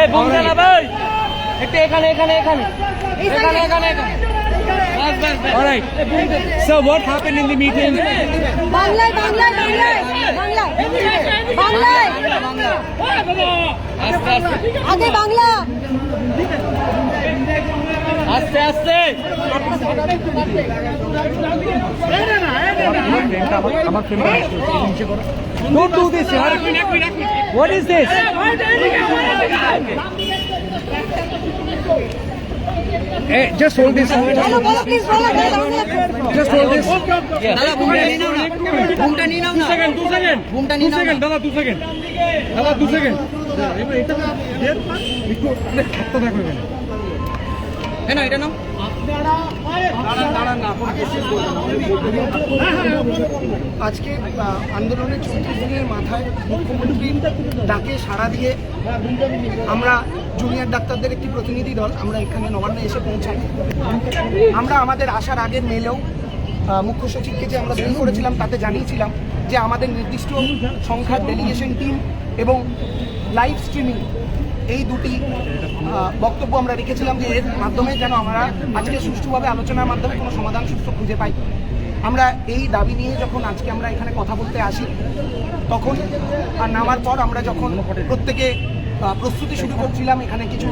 এই বুমটা না ভাই। একটু এখানে এখানে এখানে। এখানে এখানে এখানে। বাস বাস So what happened in the meeting? বাংলায় বাংলায় বাংলায় বাংলায়। বাংলায়। আস্তে আস্তে। আগে বাংলা। আস্তে আস্তে। Don't do this, yaar. What is this? Hey, just hold this. Just hold this. দাদা ঘুমটা নিয়ে নাও না ঘুমটা নিয়ে নাও না Second, two second. ঘুমটা নিয়ে নাও second, দাদা, two second. দাদা, two second. একটু অনেক খাটতে থাকো এ নাও, এটা আজকে আন্দোলনের চৌত্রিশ দিনের মাথায় মুখ্যমন্ত্রীর ডাকে সাড়া দিয়ে আমরা জুনিয়র ডাক্তারদের একটি প্রতিনিধি দল, আমরা এখানে নবান্নে এসে পৌঁছাই। আমরা আমাদের আসার আগের মেলেও মুখ্য সচিবকে যে আমরা মেল করেছিলাম, তাতে জানিয়েছিলাম যে আমাদের নির্দিষ্ট সংখ্যার ডেলিগেশন টিম এবং লাইভ স্ট্রিমিং এই দুটি বক্তব্য আমরা রেখেছিলাম যে এর মাধ্যমে যেন আমরা আজকে সুষ্ঠুভাবে আলোচনার মাধ্যমে কোনো সমাধান সুস্থ খুঁজে পাই। আমরা এই দাবি নিয়ে যখন আজকে আমরা এখানে কথা বলতে আসি, তখন আর নামার পর আমরা যখন প্রত্যেকে প্রস্তুতি শুরু করছিলাম। এখানে কিছু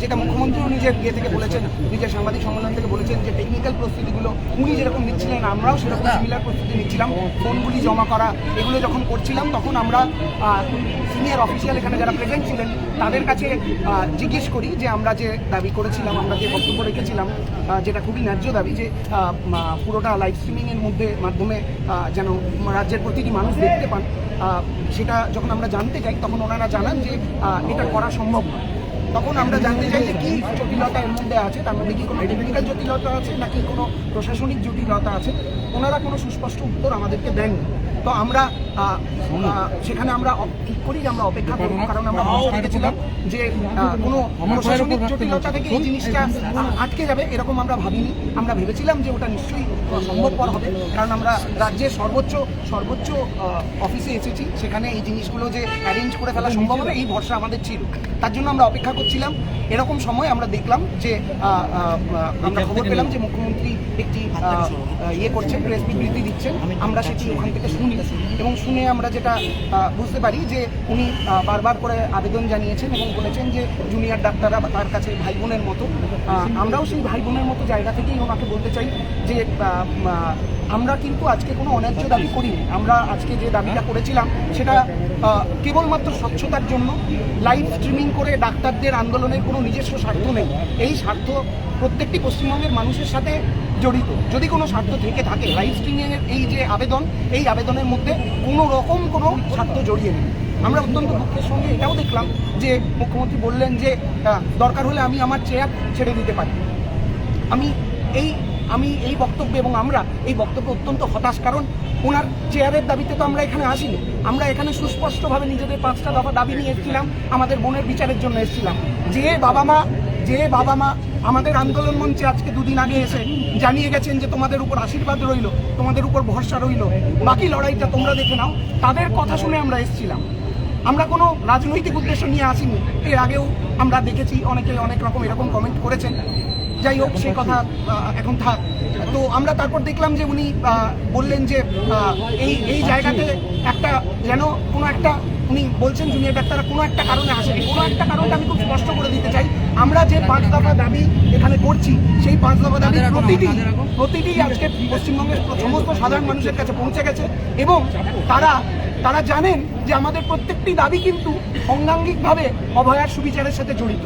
যেটা মুখ্যমন্ত্রী নিজের ইয়ে থেকে বলেছেন নিজের সাংবাদিক সম্মেলন থেকে বলেছেন যে টেকনিক্যাল প্রস্তুতিগুলো উনি যেরকম নিচ্ছিলেন আমরাও সেরকম সিমিলার প্রস্তুতি নিচ্ছিলাম। ফোনগুলি জমা করা এগুলো যখন করছিলাম তখন আমরা সিনিয়র অফিসিয়াল এখানে যারা প্রেজেন্ট ছিলেন তাদের কাছে জিজ্ঞেস করি যে আমরা যে দাবি করেছিলাম আমরা যে বক্তব্য রেখেছিলাম যেটা খুবই ন্যায্য দাবি যে পুরোটা লাইভ স্ট্রিমিংয়ের মধ্যে মাধ্যমে যেন রাজ্যের প্রতিটি মানুষ দেখতে পান। সেটা যখন আমরা জানতে চাই, তখন ওনারা জানান যে এটা করা সম্ভব নয়। তখন আমরা জানতে চাই যে কি জটিলতা এর মধ্যে আছে, তার মধ্যে কি কোনো টেকনিক্যাল জটিলতা আছে, নাকি কোনো প্রশাসনিক জটিলতা আছে। ওনারা কোনো সুস্পষ্ট উত্তর আমাদেরকে দেননি। তো আমরা সেখানে আমরা ঠিক করি? যে আমরা অপেক্ষা করব কারণ আমরা ভরসা রেখেছিলাম যে কোনো প্রশাসনিক জটিলতা থেকে এই জিনিসটা আটকে যাবে এরকম আমরা ভাবিনি। আমরা ভেবেছিলাম যে ওটা নিশ্চয়ই সম্ভবপর হবে কারণ আমরা রাজ্যের সর্বোচ্চ সর্বোচ্চ অফিসে এসেছি। সেখানে এই জিনিসগুলো যে অ্যারেঞ্জ করে ফেলা সম্ভব হবে এই ভরসা আমাদের ছিল। তার জন্য আমরা অপেক্ষা করছিলাম। এরকম সময় আমরা দেখলাম যে আমরা খবর পেলাম যে মুখ্যমন্ত্রী একটি ইয়ে করছেন প্রেস বিবৃতি দিচ্ছেন। আমরা সেটি ওখান থেকে শুনি। এবং শুনে আমরা যেটা বুঝতে পারি যে উনি বারবার করে আবেদন জানিয়েছেন এবং বলেছেন যে জুনিয়র ডাক্তাররা তার কাছে ভাই বোনের মতো আমরাও সেই ভাই বোনের মতো জায়গা থেকেই ওনাকে বলতে চাই যে আমরা কিন্তু আজকে কোনো অন্যায্য দাবি করিনি। আমরা আজকে যে দাবিটা করেছিলাম, সেটা কেবলমাত্র স্বচ্ছতার জন্য লাইভ স্ট্রিমিং করে ডাক্তারদের আন্দোলনের কোনো নিজস্ব স্বার্থ নেই। এই স্বার্থ প্রত্যেকটি পশ্চিমবঙ্গের মানুষের সাথে জড়িত। যদি কোনো স্বার্থ থেকে থাকে লাইভ স্ট্রিমিংয়ের এই যে আবেদন, এই আবেদনের মধ্যে কোনো রকম কোনো স্বার্থ জড়িয়ে নেই। আমরা অত্যন্ত দুঃখের সঙ্গে এটাও দেখলাম যে মুখ্যমন্ত্রী বললেন যে দরকার হলে আমি আমার চেয়ার ছেড়ে দিতে পারি। আমি এই আমি এই বক্তব্য এবং আমরা এই বক্তব্য অত্যন্ত হতাশ, কারণ ওনার চেয়ারের দাবিতে তো আমরা এখানে আসিনি। আমরা এখানে সুস্পষ্টভাবে নিজেদের পাঁচটা দফা দাবি নিয়ে এসেছিলাম, আমাদের বোনের বিচারের জন্য এসেছিলাম। যে বাবা মা, যে বাবা মা আমাদের আন্দোলন মঞ্চে আজকে দুদিন আগে এসে জানিয়ে গেছেন যে তোমাদের উপর আশীর্বাদ রইল, তোমাদের উপর ভরসা রইল। বাকি লড়াইটা তোমরা দেখে নাও। তাদের কথা শুনে আমরা এসেছিলাম। আমরা কোনো রাজনৈতিক উদ্দেশ্য নিয়ে আসিনি। এর আগেও আমরা দেখেছি, অনেকে অনেক রকম এরকম কমেন্ট করেছেন। যাই হোক সেই কথা এখন থাক। তো আমরা তারপর দেখলাম যে উনি বললেন যে এই এই জায়গাতে একটা যেন কোনো একটা উনি বলছেন জুনিয়র ডাক্তাররা কোনো একটা কারণে আসেনি। কোনো একটা কারণে আমি খুব স্পষ্ট করে দিতে চাই। আমরা যে পাঁচ দফা দাবি এখানে করছি সেই পাঁচ দফা দাবি প্রতিটি প্রতিটি আজকে পশ্চিমবঙ্গের সমস্ত সাধারণ মানুষের কাছে পৌঁছে গেছে এবং তারা তারা জানেন যে আমাদের প্রত্যেকটি দাবি কিন্তু অঙ্গাঙ্গিকভাবে অভয়ার সুবিচারের সাথে জড়িত।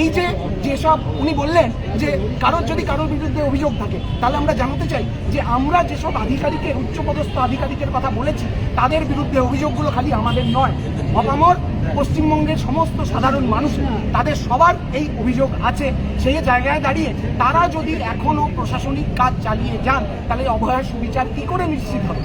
এই যে যেসব উনি বললেন যে কারোর যদি কারোর বিরুদ্ধে অভিযোগ থাকে, তাহলে আমরা জানাতে চাই যে আমরা যেসব আধিকারিকের, উচ্চপদস্থ আধিকারিকের কথা বলেছি, তাদের বিরুদ্ধে অভিযোগগুলো খালি আমাদের নয়। অপামর পশ্চিমবঙ্গের সমস্ত সাধারণ মানুষ, তাদের সবার এই অভিযোগ আছে। সেই জায়গায় দাঁড়িয়ে তারা যদি এখনও প্রশাসনিক কাজ চালিয়ে যান, তাহলে অভয়ার সুবিচার কী করে নিশ্চিত হবে?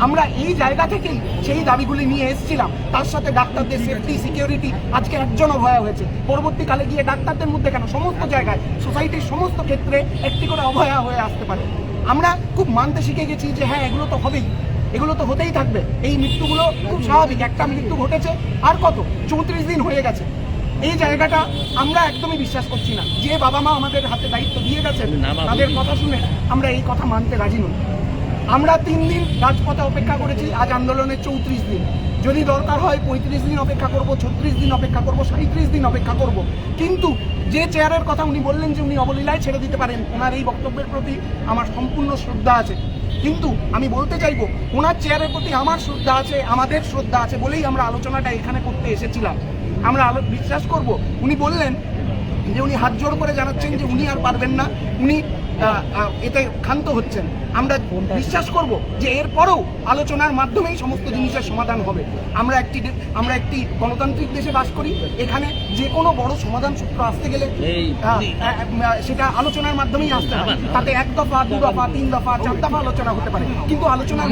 আমরা এই জায়গা থেকেই সেই দাবিগুলি নিয়ে এসেছিলাম। তার সাথে ডাক্তারদের সেফটি সিকিউরিটি আজকে একজন অভয়া হয়েছে। পরবর্তীকালে গিয়ে ডাক্তারদের মধ্যে কেন? সমস্ত জায়গায় সোসাইটির সমস্ত ক্ষেত্রে একটি করে অভয়া হয়ে আসতে পারে। আমরা খুব মানতে শিখে গেছি যে হ্যাঁ এগুলো তো হবেই। এগুলো তো হতেই থাকবে। এই মৃত্যুগুলো খুব স্বাভাবিক। একটা মৃত্যু ঘটেছে আর কত? চৌত্রিশ দিন হয়ে গেছে। এই জায়গাটা আমরা একদমই বিশ্বাস করছি না। যে বাবা মা আমাদের হাতে দায়িত্ব দিয়ে গেছেন তাদের কথা শুনে আমরা এই কথা মানতে রাজি নই। আমরা তিন দিন রাজপথে অপেক্ষা করেছি, আজ আন্দোলনের চৌত্রিশ দিন। যদি দরকার হয় পঁয়ত্রিশ দিন অপেক্ষা করব, ছত্রিশ দিন অপেক্ষা করব সাঁত্রিশ দিন অপেক্ষা করব। কিন্তু যে চেয়ারের কথা উনি বললেন যে উনি অবলীলায় ছেড়ে দিতে পারেন, ওনার এই বক্তব্যের প্রতি আমার সম্পূর্ণ শ্রদ্ধা আছে। কিন্তু আমি বলতে চাইব, ওনার চেয়ারের প্রতি আমার শ্রদ্ধা আছে, আমাদের শ্রদ্ধা আছে বলেই আমরা আলোচনাটা এখানে করতে এসেছিলাম। আমরা বিশ্বাস করব, উনি বললেন যে উনি হাত জোড় করে জানাচ্ছেন যে উনি আর পারবেন না। উনি এতে ক্ষান্ত হচ্ছেন। আমরা বিশ্বাস করব যে এরপরেও আলোচনার মাধ্যমেই সমস্ত জিনিসের সমাধান হবে। আমরা একটি আমরা একটি গণতান্ত্রিক দেশে বাস করি। এখানে যে কোনো বড় সমাধান সূত্র আসতে গেলে সেটা আলোচনার মাধ্যমেই আসতে হয়। তাতে এক দফা দু দফা তিন দফা চার দফা আলোচনা হতে পারে। কিন্তু আলোচনার।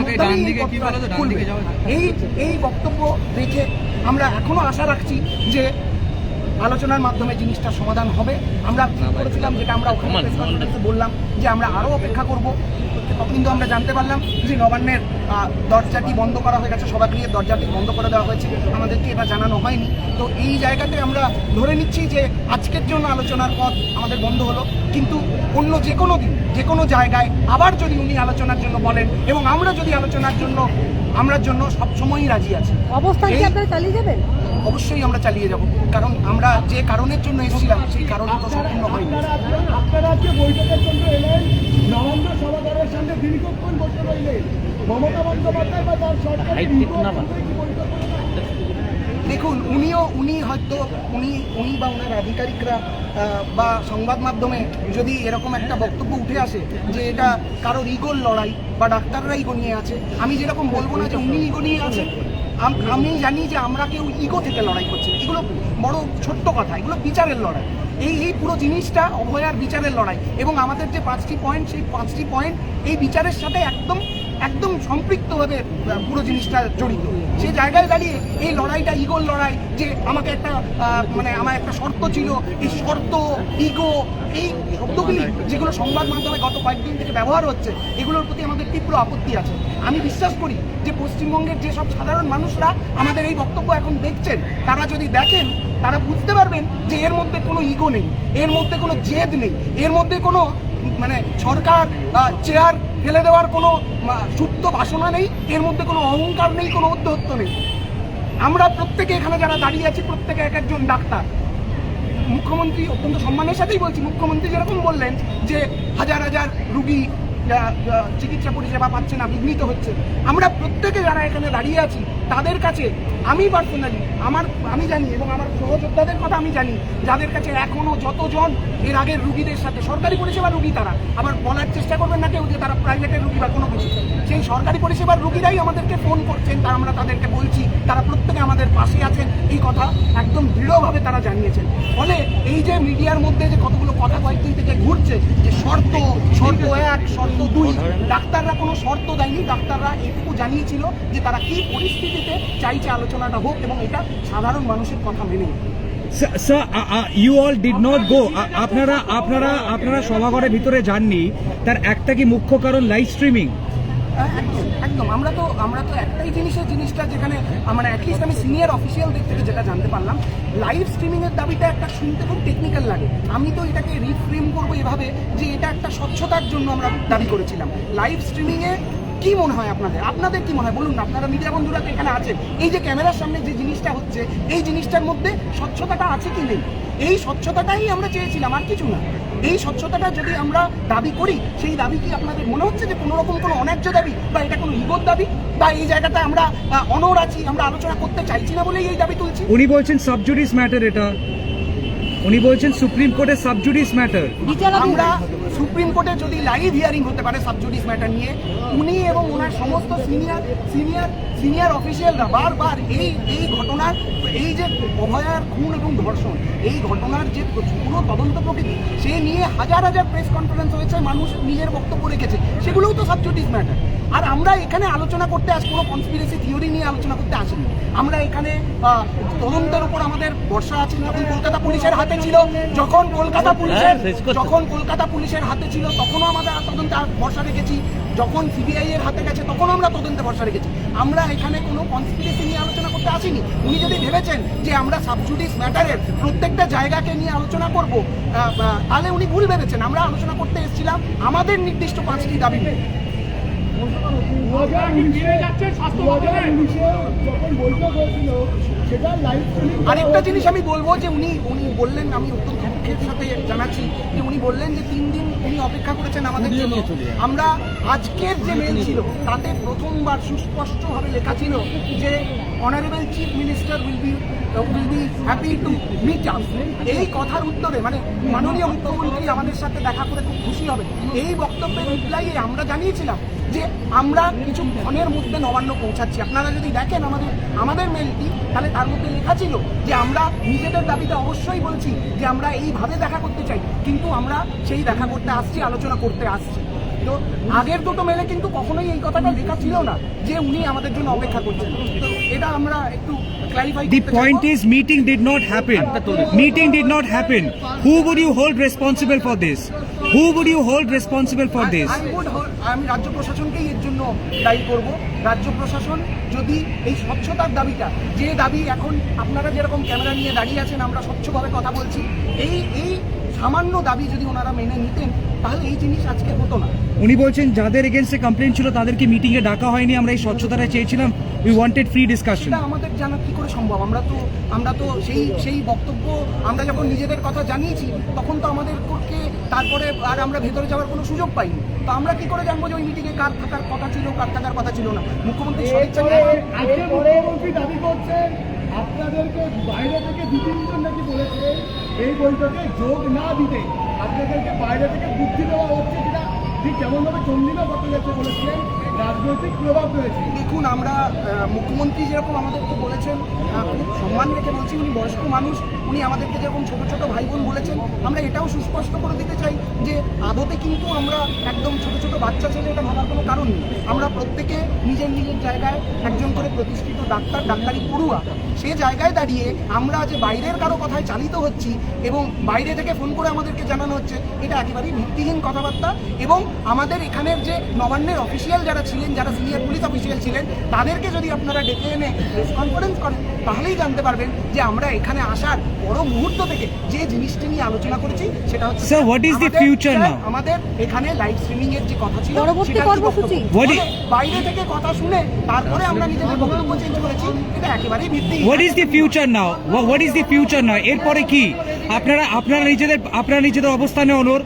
এই এই বক্তব্য রেখে আমরা এখনও আশা রাখছি যে আলোচনার মাধ্যমে জিনিসটা সমাধান হবে। আমরা করেছিলাম যেটা আমরা ওখানে বললাম যে আমরা আরও অপেক্ষা করব। তখন কিন্তু আমরা জানতে পারলাম যে নবান্নের দরজাটি বন্ধ করা হয়ে গেছে সভাগৃহের দরজাটি বন্ধ করে দেওয়া হয়েছে। আমাদেরকে এটা জানানো হয়নি। তো এই জায়গাতে আমরা ধরে নিচ্ছি যে আজকের জন্য আলোচনার পথ আমাদের বন্ধ হলো। কিন্তু অন্য যে কোনো দিন যে কোনো জায়গায় আবার যদি উনি আলোচনার জন্য বলেন এবং আমরা যদি আলোচনার জন্য আমরা জন্য সবসময়ই রাজি আছি। অবস্থান কি আপনারা চালিয়ে যাবেন? অবশ্যই আমরা চালিয়ে যাব। কারণ আমরা যে কারণের জন্য এসেছিলাম সেই কারণ তো সম্পূর্ণ হয়নি। আপনারা আজকে বৈঠকের জন্য এলেন। নবান্ন সভাগারের সামনে দীর্ঘক্ষণ বসে রইলেন। মমতা বন্দ্যোপাধ্যায় বা তার সরকারের দেখুন, উনিও, উনি হয়তো, উনি উনি বা ওনার আধিকারিকরা বা সংবাদ মাধ্যমে যদি এরকম একটা বক্তব্য উঠে আসে যে এটা কারোর ইগোর লড়াই বা ডাক্তাররা ইগো নিয়ে আছে, আমি যেরকম বলব না যে উনি ইগো নিয়ে আছে আমি জানি যে আমরা কেউ ইগো থেকে লড়াই করছি এগুলো বড় ছোট্ট কথা, এগুলো বিচারের লড়াই। এই এই পুরো জিনিসটা অভয়ার বিচারের লড়াই এবং আমাদের যে পাঁচটি পয়েন্ট সেই পাঁচটি পয়েন্ট এই বিচারের সাথে একদম একদম সম্পৃক্তভাবে পুরো জিনিসটা জড়িত। সেই জায়গায় দাঁড়িয়ে এই লড়াইটা ইগোর লড়াই, যে আমাকে একটা মানে আমার একটা শর্ত ছিল, এই শর্ত ইগো এই শব্দগুলি যেগুলো সংবাদ মাধ্যমে গত কয়েকদিন থেকে ব্যবহার হচ্ছে, এগুলোর প্রতি আমাদের তীব্র আপত্তি আছে। আমি বিশ্বাস করি যে পশ্চিমবঙ্গের যেসব সাধারণ মানুষরা আমাদের এই বক্তব্য এখন দেখছেন, তারা যদি দেখেন, তারা বুঝতে পারবেন যে এর মধ্যে কোনো ইগো নেই, এর মধ্যে কোনো জেদ নেই, এর মধ্যে কোনো মানে সরকার চেয়ার ফেলে দেওয়ার কোনো সুপ্ত বাসনা নেই, এর মধ্যে কোনো অহংকার নেই, কোনো অধ্যত্ব নেই। আমরা প্রত্যেকে এখানে যারা দাঁড়িয়ে আছি, প্রত্যেকে এক একজন ডাক্তার। মুখ্যমন্ত্রী অত্যন্ত সম্মানের সাথেই বলছি, মুখ্যমন্ত্রী যেরকম বললেন যে হাজার হাজার রুগী চিকিৎসা পরিষেবা পাচ্ছে না, বিঘ্নিত হচ্ছে। আমরা প্রত্যেকে যারা এখানে দাঁড়িয়ে আছি তাদের কাছে আমি পার্সোনালি আমার, আমি জানি এবং আমার সহযোদ্ধাদের কথা আমি জানি, যাদের কাছে এখনও যতজন এর আগের রুগীদের সাথে সরকারি পরিষেবা রুগী তারা, আবার বলার চেষ্টা করবেন না কেউ যে তারা প্রাইভেটের রুগী বা কোনো কিছু। সেই সরকারি পরিষেবার রুগীরাই আমাদেরকে ফোন করছেন, তা আমরা তাদেরকে বলছি, তারা প্রত্যেকে আমাদের পাশে আছেন, এই কথা একদম দৃঢ়ভাবে তারা জানিয়েছেন। ফলে এই যে মিডিয়ার মধ্যে যে কতগুলো কথা কয়েকদিন থেকে ঘুরছে, যে শর্ত শর্ত এক, শর্ত দুই, ডাক্তাররা কোনো শর্ত দেয়নি, ডাক্তাররা এটুকু জানিয়েছিল যে তারা কি পরিস্থিতিতে চাইছে আলোচনাটা হোক এবং এটা সাধারণ মানুষের কথা মেনে। Sir you all did not go আপনারা আপনারা আপনারা সভাঘরের ভিতরে যাননি। তার একটা কি মুখ্য কারণ লাইভ স্ট্রিমিং একদম আমরা তো আমরা তো একটাই জিনিসের জিনিসটা যেখানে আহ, মানে অ্যাটলিস্ট আমি সিনিয়র অফিসিয়ালদের থেকে যেটা জানতে পারলাম লাইভ স্ট্রিমিংয়ের দাবিটা একটা শুনতে খুব টেকনিক্যাল লাগে। আমি তো এটাকে রিফ্রেম করব এভাবে যে এটা একটা স্বচ্ছতার জন্য আমরা দাবি করেছিলাম। লাইভ স্ট্রিমিংয়ে কি মনে হয় আপনাদের? আপনাদের কি মনে হয়? বলুন না আপনারা মিডিয়া বন্ধুরা তো এখানে আছেন। এই যে ক্যামেরার সামনে যে জিনিসটা হচ্ছে এই জিনিসটার মধ্যে স্বচ্ছতাটা আছে কি নেই? এই স্বচ্ছতাটাই আমরা চেয়েছিলাম আর কিছু না। এই স্বচ্ছতাটা যদি আমরা দাবি করি সেই দাবি কি আপনাদের মনে হচ্ছে যে কোনো রকম কোনো অন্যায্য দাবি? বা এটা কোনো ইগোর দাবি? বা এই জায়গাটা আমরা অনড় আছি আমরা আলোচনা করতে চাইছি না বলেই এই দাবি তুলছি? উনি বলছেন সাবজুডিস ম্যাটার এটা। উনি বলছেন সুপ্রিম কোর্টের সাবজুডিস ম্যাটার আমরা সুপ্রিম কোর্টে যদি লাইভ হিয়ারিং হতে পারে সাবজুডিস ম্যাটার নিয়ে, উনি এবং ওনার সমস্ত সিনিয়র সিনিয়র সিনিয়র অফিসিয়ালরা বারবার এই এই ঘটনার এই যে অভয়ার খুন এবং ধর্ষণ এই ঘটনার যে পুরো তদন্ত প্রকৃতি সে নিয়ে হাজার হাজার প্রেস কনফারেন্স হয়েছে মানুষ নিজের বক্তব্য রেখেছে। সেগুলোও তো সাবজুডিস ম্যাটার আর আমরা এখানে আলোচনা করতে আস কোনো কনস্পিরেসি থিওরি নিয়ে আলোচনা করতে আসিনি। আমরা এখানে তদন্তের উপর আমাদের ভরসা আছে যখন কলকাতা পুলিশের হাতে ছিল যখন কলকাতা পুলিশের যখন কলকাতা পুলিশের হাতে ছিল তখনও আমাদের তদন্তে ভরসা রেখেছি। যখন সিবিআই এর হাতে গেছে তখন আমরা তদন্তে ভরসা রেখেছি। আমরা এখানে কোনো কনস্পিরেসি নিয়ে আলোচনা করতে আসিনি উনি যদি ভেবেছেন যে আমরা সাবজুডিস ম্যাটারের প্রত্যেকটা জায়গাকে নিয়ে আলোচনা করব তাহলে উনি ভুল ভেবেছেন আমরা আলোচনা করতে এসেছিলাম আমাদের নির্দিষ্ট পাঁচটি দাবি। আরেকটা জিনিস আমি বলব যে উনি উনি বললেন আমি অত্যন্ত দুঃখের সাথে জানাচ্ছি যে উনি বললেন যে তিন দিন উনি অপেক্ষা করেছেন আমাদের জন্য। আমরা আজকের যে মেল ছিল তাতে প্রথমবার সুস্পষ্টভাবে লেখা ছিল যে honourable chief minister will be will be happy to meet up এই কথার উত্তরে মানে মাননীয় মুখ্যমন্ত্রী আমাদের সাথে দেখা করে খুব খুশি হবে। এই বক্তব্যের রিপ্লাইয়ে আমরা জানিয়েছিলাম যে আমরা কিছু ক্ষণের মধ্যে নবান্ন পৌঁছাচ্ছি আপনারা যদি দেখেন আমাদের আমাদের মেলটি তাহলে তার মধ্যে লেখা ছিল যে আমরা নিজেদের দাবিতে অবশ্যই বলছি যে আমরা এইভাবে দেখা করতে চাই কিন্তু আমরা সেই দেখা করতে আসছি আলোচনা করতে আসছি তো আগের দুটো মেলে কিন্তু কখনোই এই কথাটা লেখা ছিল না যে উনি আমাদের জন্য অপেক্ষা করছেন তো এটা আমরা একটু The point is, meeting did not happen. Meeting did not happen. Who would you hold responsible for this? Who would you hold responsible for this? I would hold- আমি রাজ্য প্রশাসনকেই এর জন্য দায়ী করব। রাজ্য প্রশাসন যদি এই স্বচ্ছতার দাবিটা যে দাবি এখন আপনারা যেরকম ক্যামেরা নিয়ে দাঁড়িয়ে আছেন আমরা স্বচ্ছভাবে কথা বলছি এই এই সামান্য দাবি যদি ওনারা মেনে নিতেন তাহলে এই জিনিস আজকে হতো না। উনি বলছেন যাদের এগেনস্টে কমপ্লেন ছিল তাদেরকে মিটিং এ ডাকা হয়নি আমরা এই স্বচ্ছতাটা চেয়েছিলাম উই ওয়ান্টেড ফ্রি ডিসকাশন আমাদের জানা কি করে সম্ভব? আমরা তো আমরা তো সেই সেই বক্তব্য আমরা যখন নিজেদের কথা জানিয়েছি, তখন তো আমাদেরকে তারপরে আর আমরা ভেতরে যাওয়ার কোনো সুযোগ পাইনি। তো আমরা কি করে জানব যে ওই মিটিংয়ে কার থাকার কথা ছিল, কার থাকার কথা ছিল না? মুখ্যমন্ত্রী মুখ্যমন্ত্রী দাবি করছেন, আপনাদেরকে বাইরে থেকে দু তিনজন নাকি বলেছে, এই বৈঠকে যোগ না দিতে। আপনাদেরকে বাইরে থেকে বুদ্ধি দেওয়া হচ্ছে ঠিক প্রভাব রয়েছে। দেখুন, আমরা মুখ্যমন্ত্রী যেরকম আমাদেরকে বলেছেন সম্মান রেখে বলছি, উনি বয়স্ক মানুষ, উনি আমাদেরকে যেরকম ছোট ছোট ভাই বোন বলেছেন, আমরা এটাও সুস্পষ্ট করে দিতে চাই যে, আদতে কিন্তু আমরা একদম ছোট ছোট বাচ্চা ছেলে, এটা ভাবার কোনো কারণ নেই। আমরা প্রত্যেকে নিজের নিজের জায়গায় একজন করে প্রতিষ্ঠিত ডাক্তার, ডাক্তারি পড়ুয়া সে জায়গায় দাঁড়িয়ে আমরা যে বাইরের কারও কথায় চালিত হচ্ছি এবং বাইরে থেকে ফোন করে আমাদেরকে জানানো হচ্ছে এটা একেবারেই ভিত্তিহীন কথাবার্তা এবং আমাদের এখানের যে নবান্নের অফিসিয়াল যারা ছিলেন যারা সিনিয়র পুলিশ অফিসিয়াল ছিলেন তাদেরকে যদি আপনারা ডেকে এনে প্রেস কনফারেন্স করেন তাহলেই জানতে পারবেন যে আমরা এখানে আসার বড় মুহূর্ত থেকে যে জিনিসটি নিয়ে আলোচনা করেছি সেটা হচ্ছে Sir, what is the আমাদের- এখানে লাইভ স্ট্রিমিং এর যে কথা ছিল পরবর্তী কর্মসূচি? বাইরে থেকে কথা শুনে তারপরে আমরা নিজেদের বক্তব্য চেঞ্জ করেছি এটা একেবারেই ভিত্তি what is the future now what is the future now এরপরে কি? আপনারা আপনারা নিজেদের আপনারা নিজেদের অবস্থানে অনর।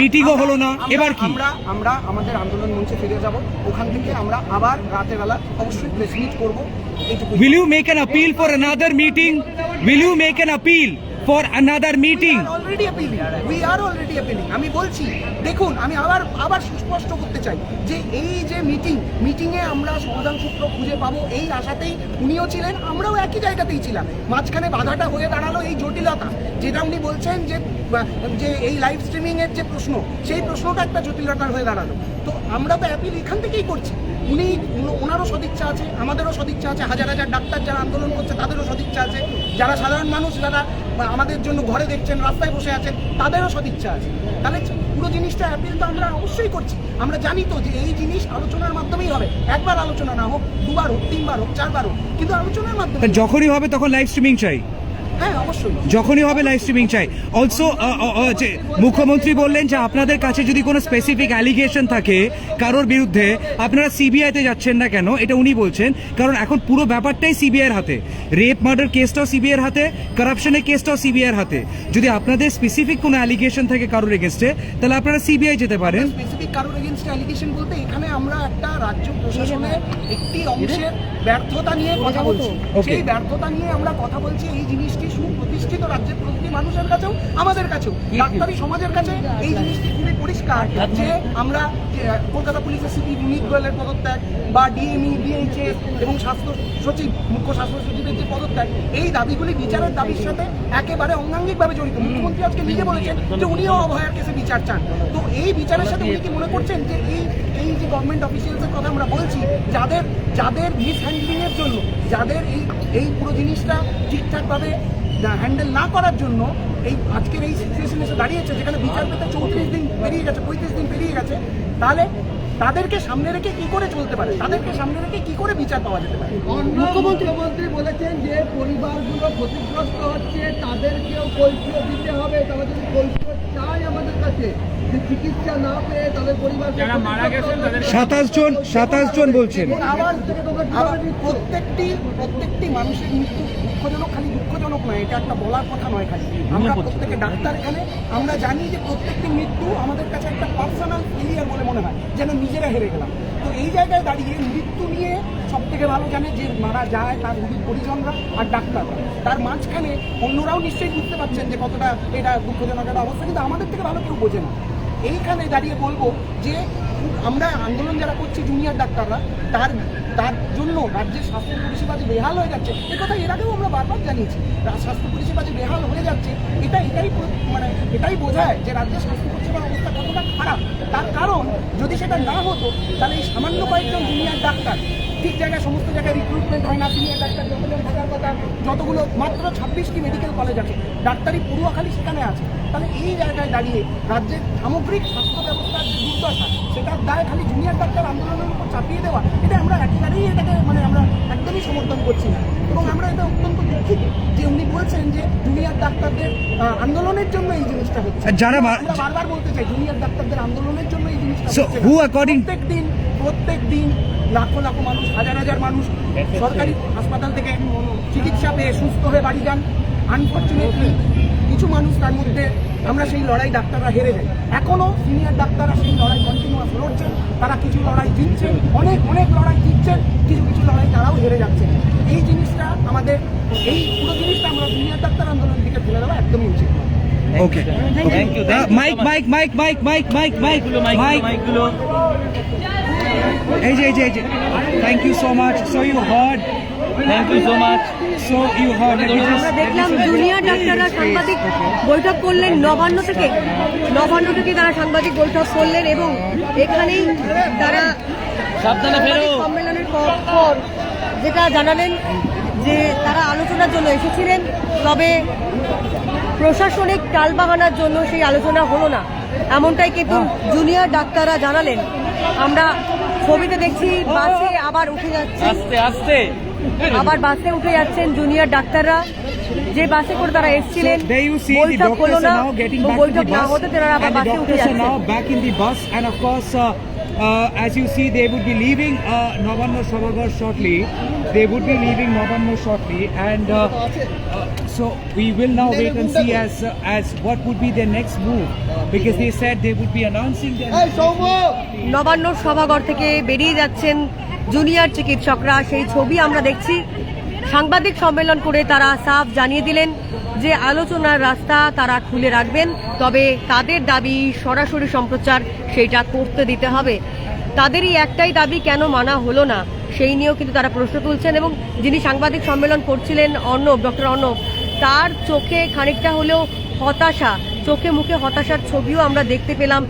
মিটিংও হলো না। এবার কি? আমরা আমরা আমাদের আন্দোলন মঞ্চে ফিরে যাব। ওখান থেকে আমরা আবার রাতের বেলা অবশ্যই প্রেস মিট করব। Will will you make an appeal for another meeting? Will you make an appeal? For another meeting already appealing we are already appealing আমি বলছি, দেখুন, আমি আবার আবার সুস্পষ্ট করতে চাই যে এই যে মিটিং মিটিংয়ে আমরা সমাধান সূত্র খুঁজে পাবো এই আশাতেই উনিও ছিলেন, আমরাও একই জায়গাতেই ছিলাম। মাঝখানে বাধাটা হয়ে দাঁড়াল এই জটিলতা, যেটা উনি বলছেন যে যে এই লাইভ স্ট্রিমিং এর যে প্রশ্ন, সেই প্রশ্নটা একটা জটিলতার হয়ে দাঁড়াল। তো আমরা তো অ্যাপিল এখান থেকেই করছি। উনি ওনারও সদিচ্ছা আছে, আমাদেরও সদিচ্ছা আছে, হাজার হাজার ডাক্তার যারা আন্দোলন করছে, তাদেরও সদিচ্ছা আছে। যারা সাধারণ মানুষ, যারা আমাদের জন্য ঘরে দেখছেন, রাস্তায় বসে আছেন, তাদেরও সদিচ্ছা আছে। তাহলে পুরো জিনিসটা অ্যাপিল তো আমরা অবশ্যই করছি। আমরা জানি তো যে এই জিনিস আলোচনার মাধ্যমেই হবে। একবার আলোচনা না হোক, দুবার হোক, তিনবার হোক, চারবার হোক, কিন্তু আলোচনার মাধ্যমে যখনই হবে তখন লাইভ স্ট্রিমিং চাই। যখনই হবে লাইভ স্ট্রিমিং চাই। অলসো মুখ্যমন্ত্রী বললেন যে আপনাদের কাছে যদি কোনো স্পেসিফিক অ্যালিগেশন থাকে কারোর বিরুদ্ধে আপনারা সিবিআইতে যাচ্ছেন না কেন? এটা উনি বলছেন। কারণ এখন পুরো ব্যাপারটাই সিবিআইয়ের হাতে। রেপ মার্ডার কেসটাও সিবিআইয়ের হাতে করাপশনের কেসটাও সিবিআইয়ের হাতে। যদি আপনাদের স্পেসিফিক কোনো অ্যালিগেশন থাকে কারোর এগেনস্টে তাহলে আপনারা সিবিআই যেতে পারেন। স্পেসিফিক কারোর এগেনস্ট অ্যালিগেশন বলতে এখানে আমরা একটা রাজ্য প্রশাসনের একটি অংশের ব্যর্থতা নিয়ে কথা বলছি। সেই ব্যর্থতা নিয়ে আমরা কথা বলছি এই জিনিসটি সুপ্রতিষ্ঠিত রাজ্যের প্রতিটি মানুষের কাছেও আমাদের কাছেও। ডাক্তারি সমাজের কাছে এই জিনিসটি খুবই পরিষ্কার যে আমরা কলকাতা পুলিশের সিপি বিনীত গোয়েলের পদত্যাগ বা ডিএমই ডিএইচএস এবং স্বাস্থ্য সচিব মুখ্য স্বাস্থ্য সচিবের যে পদত্যাগ এই দাবিগুলি বিচারের দাবির সাথে একেবারে অঙ্গাঙ্গিকভাবে জড়িত। মুখ্যমন্ত্রী আজকে নিজে বলেছেন যে উনিও অভয়ার কেসে বিচার চান। তো এই বিচারের সাথে উনি কি মনে করছেন যে এই এই যে গভর্নমেন্ট অফিসিয়ালসের কথা আমরা বলছি, যাদের যাদের মিস হ্যান্ডলিংয়ের জন্য, যাদের এই এই পুরো জিনিসটা ঠিকঠাকভাবে হ্যান্ডেল না করার জন্য এই আজকের এই সিচুয়েশন এসে দাঁড়িয়েছে, যেখানে বিচার পেতে চৌত্রিশ দিন পেরিয়ে গেছে, পঁয়ত্রিশ দিন পেরিয়ে গেছে, তাহলে তাদেরকে সামনে রেখে কি করে চলতে পারে? তাদেরকে সামনে রেখে কি করে বিচার পাওয়া যেতে পারে? মুখ্যমন্ত্রী বলেছেন যে পরিবারগুলো ক্ষতিগ্রস্ত হচ্ছে, তাদেরকেও কৈফিয়ত দিতে হবে, তারা যদি কৈফিয়ত চায় আমাদের কাছে সাতাশ জন সাতাশ জন বলছেন। প্রত্যেকটি প্রত্যেকটি মানুষের মৃত্যু দুঃখজনক খালি দুঃখজনক নয় এটা একটা বলার কথা নয় খালি। আমরা প্রত্যেকে ডাক্তার এখানে আমরা জানি যে প্রত্যেকটি মৃত্যু আমাদের কাছে একটা পার্সোনাল ফেলিয়ার বলে মনে হয় যেন নিজেরা হেরে গেলাম। তো এই জায়গায় দাঁড়িয়ে মৃত্যু নিয়ে সব থেকে ভালো জানে যে মারা যায় তার রোগীর পরিজনরা আর ডাক্তাররা। তার মাঝখানে অন্যরাও নিশ্চয়ই বুঝতে পারছেন যে কতটা এটা দুঃখজনক একটা অবস্থা কিন্তু আমাদের থেকে ভালো কেউ বোঝে না। এইখানে দাঁড়িয়ে বলব যে আমরা আন্দোলন যারা করছি জুনিয়র ডাক্তাররা, তার তার জন্য রাজ্যের স্বাস্থ্য পরিষেবা যে বেহাল হয়ে যাচ্ছে, এ কথা এর আগেও আমরা বারবার জানিয়েছি, স্বাস্থ্য পরিষেবা যে বেহাল হয়ে যাচ্ছে, এটা, এটাই মানে এটাই বোঝায় যে রাজ্যের স্বাস্থ্য পরিষেবার অবস্থা কতটা খারাপ। তার কারণ যদি সেটা না হতো, তাহলে এই সামান্য কয়েকজন জুনিয়র ডাক্তার ঠিক জায়গায় সমস্ত জায়গায় রিক্রুটমেন্ট হয় না সিনিয়র ডাক্তার যতজন থাকার কথা যতগুলো মাত্র ছাব্বিশটি মেডিকেল কলেজ আছে ডাক্তারি পড়ুয়াখালী সেখানে আছে। তাহলে এই জায়গায় দাঁড়িয়ে রাজ্যের সামগ্রিক স্বাস্থ্য ব্যবস্থার যে দুর্দশা সেটার দায় খালি জুনিয়র ডাক্তার আন্দোলনের উপর চাপিয়ে দেওয়া এটা আমরা একেবারেই এটাকে মানে আমরা একদমই সমর্থন করছি না। এবং আমরা এটা অত্যন্ত দুঃখিত যে উনি বলছেন যে জুনিয়র ডাক্তারদের আন্দোলনের জন্য এই জিনিসটা হচ্ছে। যারা বারবার বলতে চাই জুনিয়র ডাক্তারদের আন্দোলনের জন্য এই জিনিসটা প্রত্যেক দিন প্রত্যেক দিন লাখো লাখো মানুষ হাজার হাজার মানুষ সরকারি হাসপাতাল থেকে চিকিৎসা পেয়ে সুস্থ হয়ে বাড়ি যান। আনফর্চুনেটলি কিছু মানুষ তার মধ্যে আমরা সেই লড়াই ডাক্তাররা হেরে যাই। এখনও সিনিয়র ডাক্তাররা সেই লড়াই কন্টিনিউয়াস লড়ছেন তারা কিছু লড়াই জিতছেন অনেক অনেক লড়াই জিতছেন কিছু কিছু লড়াই তারাও হেরে যাচ্ছেন। এই জিনিসটা আমাদের এই পুরো জিনিসটা আমরা সিনিয়র ডাক্তার আন্দোলন থেকে তুলে দেওয়া একদমই উচিত okay mike mike mike mike mike mike mike mike এই যে এই যে এই যে। Thank you so much so you heard thank you so much so you heard আমরা দেখলাম জুনিয়র ডাক্তাররা সাংবাদিক বৈঠক করলেন নবান্ন থেকে। নবান্ন থেকে তারা সাংবাদিক বৈঠক করলেন এবং এখানেই তারা সম্মেলনের পর পর যেটা জানালেন যে তারা আলোচনার জন্য এসেছিলেন তবে প্রশাসনিক টালবাহানার জন্য সেই আলোচনা হলো না। এমনটাই কিন্তু জুনিয়র ডাক্তাররা জানালেন। আমরা ছবিতে দেখছি বাসে আবার উঠে যাচ্ছে। আস্তে আস্তে। আবার বাসে উঠে যাচ্ছেন জুনিয়র ডাক্তাররা। যে বাসে করে তারা এসেছিলেন বৈঠক হলো না বৈঠক না হতে তারা আবার বাসে উঠে যাচ্ছে। যাচ্ছেন uh, uh, as you see they would be leaving uh, Novanno Sabagar shortly they would be leaving Novanno shortly and uh, uh, so we will now wait and see as uh, as what would be their next move because they said they would be announcing their Nabanna সভাঘর থেকে বেরিয়ে যাচ্ছেন junior চিকিৎসকরা সেই ছবি আমরা দেখছি সাংবাদিক সম্মেলন করে তারা সাফ জানিয়ে দিলেন যে আলোচনার রাস্তা তারা খুলে রাখবেন, তবে তাদের দাবি সরাসরি সম্প্রচার সেইটা করতে দিতে হবে। তাদেরই একটাই দাবি, কেন মানা হলো না? সেই নিয়েও কিন্তু তারা প্রশ্ন তুলছেন এবং যিনি সাংবাদিক সম্মেলন করছিলেন অর্ণব, ডক্টর অর্ণব, তার চোখে খানিকটা হলেও হতাশা, চোখে মুখে হতাশার ছবিও আমরা দেখতে পেলাম।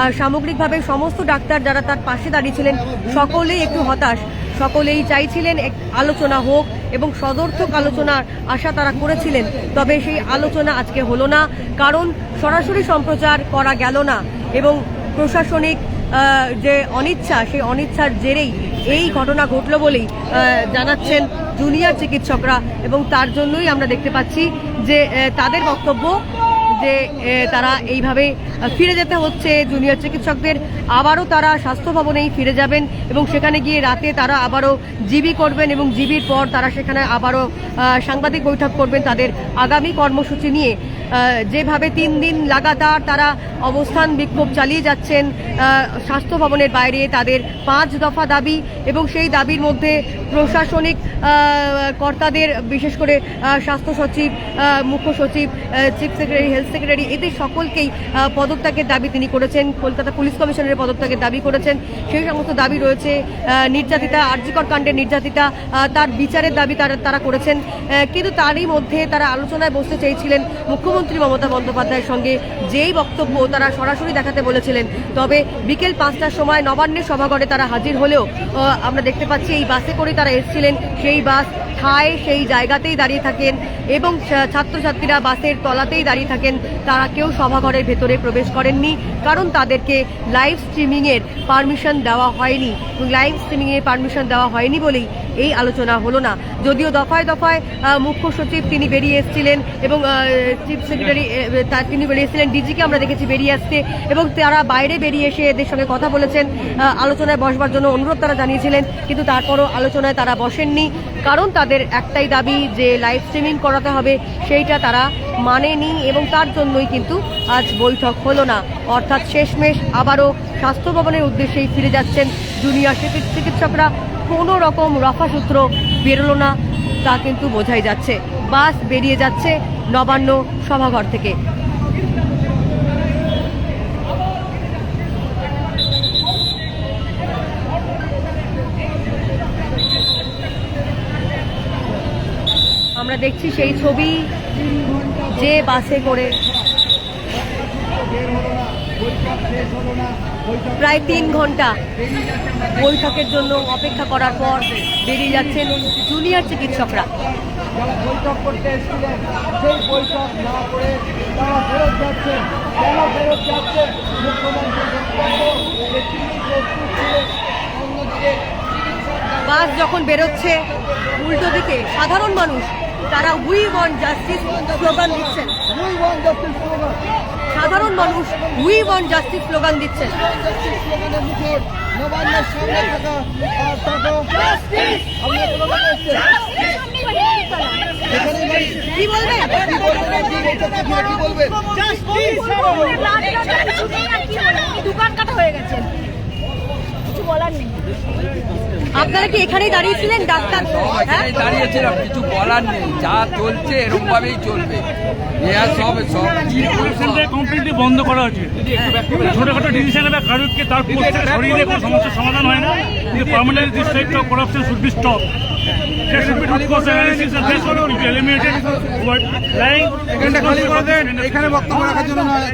আর সামগ্রিকভাবে সমস্ত ডাক্তার যারা তার পাশে দাঁড়িয়েছিলেন সকলেই একটু হতাশ। সকলেই চাইছিলেন এক আলোচনা হোক এবং সদর্থক আলোচনার আশা তারা করেছিলেন। তবে সেই আলোচনা আজকে হলো না, কারণ সরাসরি সম্প্রচার করা গেল না এবং প্রশাসনিক যে অনিচ্ছা, সেই অনিচ্ছার জেরেই এই ঘটনা ঘটলো বলেই জানাচ্ছেন জুনিয়র চিকিৎসকরা এবং তার জন্যই আমরা দেখতে পাচ্ছি যে তাদের বক্তব্য যে তারা এইভাবে ফিরে যেতে হচ্ছে। জুনিয়র চিকিৎসকদের আবারও তারা স্বাস্থ্য ভবনেই ফিরে যাবেন এবং সেখানে গিয়ে রাতে তারা আবারও জিবি করবেন এবং জিবির পর তারা সেখানে আবারও সাংবাদিক বৈঠক করবেন তাদের আগামী কর্মসূচি নিয়ে। যেভাবে তিন দিন লাগাতার তারা অবস্থান বিক্ষোভ চালিয়ে যাচ্ছেন স্বাস্থ্য ভবনের বাইরে তাদের পাঁচ দফা দাবি এবং সেই দাবির মধ্যে প্রশাসনিক কর্তাদের, বিশেষ করে স্বাস্থ্য সচিব মুখ্য সচিব চিফ সেক্রেটারি, হেলথ সেক্রেটারি, এদের সকলকেই পদত্যাগের দাবি তিনি করেছেন, কলকাতা পুলিশ কমিশনারের পদত্যাগের দাবি করেছেন। সেই সমস্ত দাবি রয়েছে নির্যাতিতা আর্যিকর কাণ্ডের নির্যাতিতা তার বিচারের দাবি তারা তারা করেছেন। কিন্তু তারই মধ্যে তারা আলোচনায় বসতে চেয়েছিলেন মুখ্যমন্ত্রী মমতা বন্দ্যোপাধ্যায়ের সঙ্গে যেই বক্তব্য তারা সরাসরি দেখাতে বলেছিলেন, তবে বিকেল পাঁচটার সময় নবান্নের সভাঘরে তারা হাজির হলেও আমরা দেখতে পাচ্ছি এই বাসে করে তারা এসেছিলেন। সেই বাস ঠায় সেই জায়গাতেই দাঁড়িয়ে থাকেন এবং ছাত্রছাত্রীরা বাসের তলাতেই দাঁড়িয়ে থাকেন। তারা কেউ সভাঘরের ভেতরে প্রবেশ করেননি, কারণ তাদেরকে লাইভ স্ট্রিমিংয়ের পারমিশন দেওয়া হয়নি। লাইভ স্ট্রিমিংয়ের পারমিশন দেওয়া হয়নি বলেই এই আলোচনা হলো না। যদিও দফায় দফায় মুখ্য সচিব তিনি বেরিয়ে এসেছিলেন এবং চিফ সেক্রেটারি তার তিনি বেরিয়ে এসেছিলেন ডিজিকে আমরা দেখেছি বেরিয়ে আসতে এবং তারা বাইরে বেরিয়ে এসে এদের সঙ্গে কথা বলেছেন আলোচনায় বসবার জন্য অনুরোধ তারা জানিয়েছিলেন, কিন্তু তারপরও আলোচনায় তারা বসেননি। কারণ তাদের একটাই দাবি যে লাইভ স্ট্রিমিং করাতে হবে, সেইটা তারা মানেনি এবং তার জন্যই কিন্তু আজ বৈঠক হলো না। অর্থাৎ শেষমেশ আবারও স্বাস্থ্য ভবনের উদ্দেশ্যেই ফিরে যাচ্ছেন জুনিয়র চিকিৎ- চিকিৎসকরা। কোনো রকম রফাসূত্র বেরোলো না। তা কিন্তু বোঝাই যাচ্ছে। বাস বেরিয়ে যাচ্ছে নবান্ন সভাঘর থেকে। আমরা দেখছি সেই ছবি যে বাসে করে প্রায় তিন ঘণ্টা বৈঠকের জন্য অপেক্ষা করার পর বেরিয়ে যাচ্ছেন জুনিয়র চিকিৎসকরা। যারা বৈঠক করতে এসেছিলেন। সেই বৈঠক না করে তারা ফেরত যাচ্ছেন। কেন ফেরত যাচ্ছেন? মুখ্যমন্ত্রী বক্তব্য যে তিনি প্রস্তুত ছিলেন। অন্যদিকে বাস যখন বেরোচ্ছে উল্টো দিকে সাধারণ মানুষ তারা উই ওয়ান্ট জাস্টিস স্লোগান দিচ্ছেন। We want justice slogan. সাধারণ মানুষ উই ওয়ান জাস্টিস স্লোগান দিচ্ছেন কি বলবেন দোকান কাটা হয়ে গেছে বলার নেই। আপনারা কি এখানেই দাঁড়িয়েছিলেন? ডাক্তার হ্যাঁ? এখানে দাঁড়িয়েছিলাম কিছু বলার নেই। যা চলছে এরকম ভাবেই চলবে সব সব। কমপ্লিটলি বন্ধ করা হচ্ছে ছোটখাটো ডিসিশন বা কারুরকে তার সরিয়ে দিয়ে কোনো সমস্যার সমাধান হয় না। কিন্তু permanent type of corruption should be stop There should be root cause analysis and this should be eliminated. But lying, এখানটা খালি করে দেন এখানে বক্তব্য রাখার জন্য নয়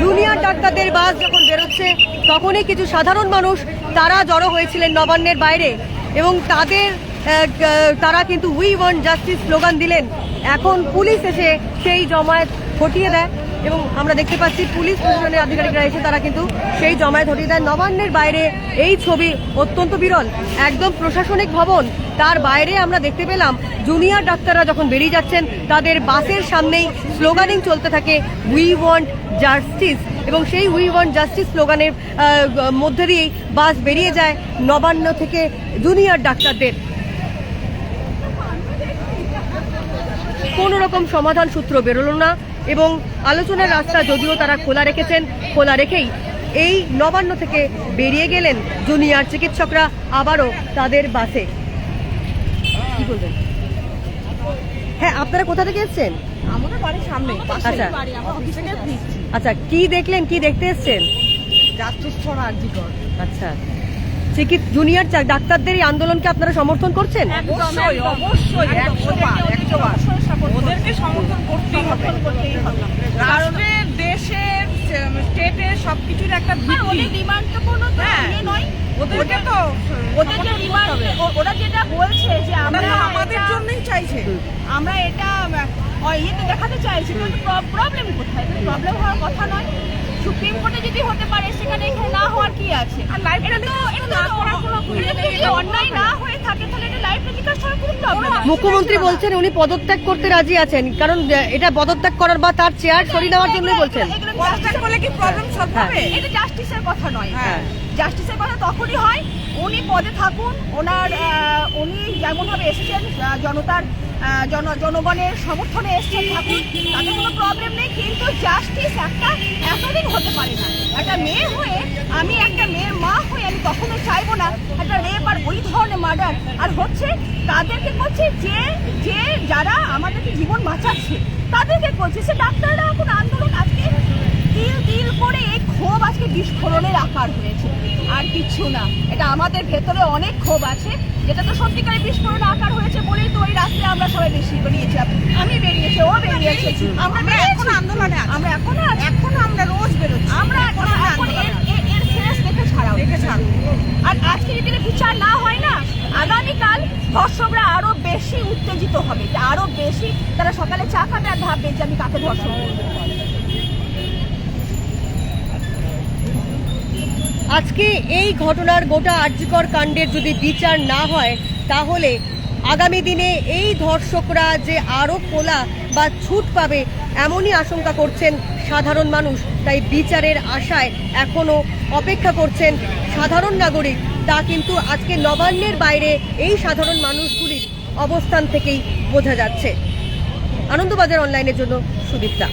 জুনিয়র ডাক্তারদের বাস যখন বেরোচ্ছে, তখনই কিছু সাধারণ মানুষ, তারা জড়ো হয়েছিলেন নবান্নের বাইরে। এবং তাদের তারা কিন্তু উই ওয়ান্ট জাস্টিস স্লোগান দিলেন। এখন পুলিশ এসে সেই জমায়েত হটিয়ে দেয়। এবং আমরা দেখতে পাচ্ছি পুলিশ প্রশাসনের আধিকারিকরা এসে তারা কিন্তু সেই জমায়েত হটিয়ে দেয়। নবান্নের বাইরে এই ছবি অত্যন্ত বিরল। একদম প্রশাসনিক ভবন। তার বাইরে আমরা দেখতে পেলাম জুনিয়র ডাক্তাররা যখন বেরিয়ে যাচ্ছেন, তাদের বাসের সামনেই স্লোগানিং চলতে থাকে উই ওয়ান্ট জাস্টিস এবং সেই উই ওয়ান্ট জাস্টিস স্লোগানের মধ্যে দিয়েই বাস বেরিয়ে যায় নবান্ন থেকে জুনিয়র ডাক্তারদের। কোনো রকম সমাধান সূত্র বেরোলো না। এবং আলোচনার রাস্তা যদিও তারা খোলা রেখেছেন খোলা রেখেই এই নবান্ন থেকে বেরিয়ে গেলেন জুনিয়র চিকিৎসকরা আবারও তাদের বাসে। কি বলবেন? হ্যাঁ আপনারা কোথা থেকে এসছেন? আমাদের বাড়ির সামনে আচ্ছা। আচ্ছা কি দেখলেন কি দেখতে এসছেন? আচ্ছা। চিকিৎ জুনিয়র চা- ডাক্তারদের এই আন্দোলনকে আপনারা সমর্থন করছেন? অবশ্যই অবশ্যই ওদেরকে সমর্থন করতেই হবে। রাষ্ট্রের দেশের স্টেটের সবকিছুর একটা ওদের ডিমান্ড তো কোনো ইয়ে নয়। ওদেরকে তো ওদের ডিমান্ড ওরা যেটা বলছে যে আমরা আমাদের জন্যই চাইছে। আমরা এটা ইয়েতে দেখাতে চাইছি কিন্তু প্রবলেম কোথায়? প্রবলেম হওয়ার কথা নয়। সুপ্রিম কোর্টে যদি হতে পারে সেখানে এখানে না হওয়ার কি আছে? এটা তো এটা অন্যায় না হয়ে থাকে তাহলে এটা লাইফ টেলিকাস্ট হওয়ার কোনো প্রবলেম মুখ্যমন্ত্রী বলছেন উনি পদত্যাগ করতে রাজি আছেন কারণ এটা পদত্যাগ করার বা তার চেয়ার সরিয়ে দেওয়ার জন্য বলছেন। পদত্যাগ করলে কি প্রবলেম সলভ হবে? এটা জাস্টিসের কথা নয়। জাস্টিসের কথা তখনই হয়, উনি পদে থাকুন, ওনার উনি যেমনভাবে এসেছেন জনতার জন, জনগণের সমর্থনে এসেছেন থাকুন তাতে কোনো প্রবলেম নেই, কিন্তু জাস্টিস একটা এতদিন হতে পারে না। একটা মেয়ে হয়ে, আমি একটা মেয়ের মা হয়ে আমি কখনো চাইব না, একটা রেপ আর ওই ধরনের মার্ডার আর হচ্ছে, তাদেরকে করছে যে যে যারা আমাদেরকে জীবন বাঁচাচ্ছে, তাদেরকে করছে সে ডাক্তাররা এখন আন্দোলন আজকে তিল তিল করে এই ক্ষোভ আজকে বিস্ফোরণের আকার হয়েছে। আর কিচ্ছু না এটা আমাদের ভেতরে অনেক ক্ষোভ আছে যেটা তো সত্যিকারের বিস্ফোরণ আকার হয়েছে বলেই তো ওই রাত্রে আমরা সবাই বেশি বেরিয়েছিলাম আমি বেরিয়েছি ও বেরিয়েছে আমরা এখন আন্দোলনে আমরা এখনও এখনও আমরা রোজ বেরোচ্ছি। আমরা এখন এর শেষ দেখে ছাড়াও। দেখে ছাড়াও। আর আজকে যদি বিচার না হয় না আগামীকাল ধর্ষকরা আরও বেশি উত্তেজিত হবে। আরও বেশি তারা সকালে চা খাবে আর ভাববে যে আমি কাকে ধর্ষণ করব। আজকে এই ঘটনার গোটা আর্যিকর কাণ্ডের যদি বিচার না হয়, তাহলে আগামী দিনে এই ধর্ষকরা যে আরও খোলা বা ছুট পাবে, এমনই আশঙ্কা করছেন সাধারণ মানুষ। তাই বিচারের আশায় এখনও অপেক্ষা করছেন সাধারণ নাগরিক। তা কিন্তু আজকে নবান্নের বাইরে এই সাধারণ মানুষগুলির অবস্থান থেকেই বোঝা যাচ্ছে। আনন্দবাজার অনলাইনের জন্য সুদীপ্তা।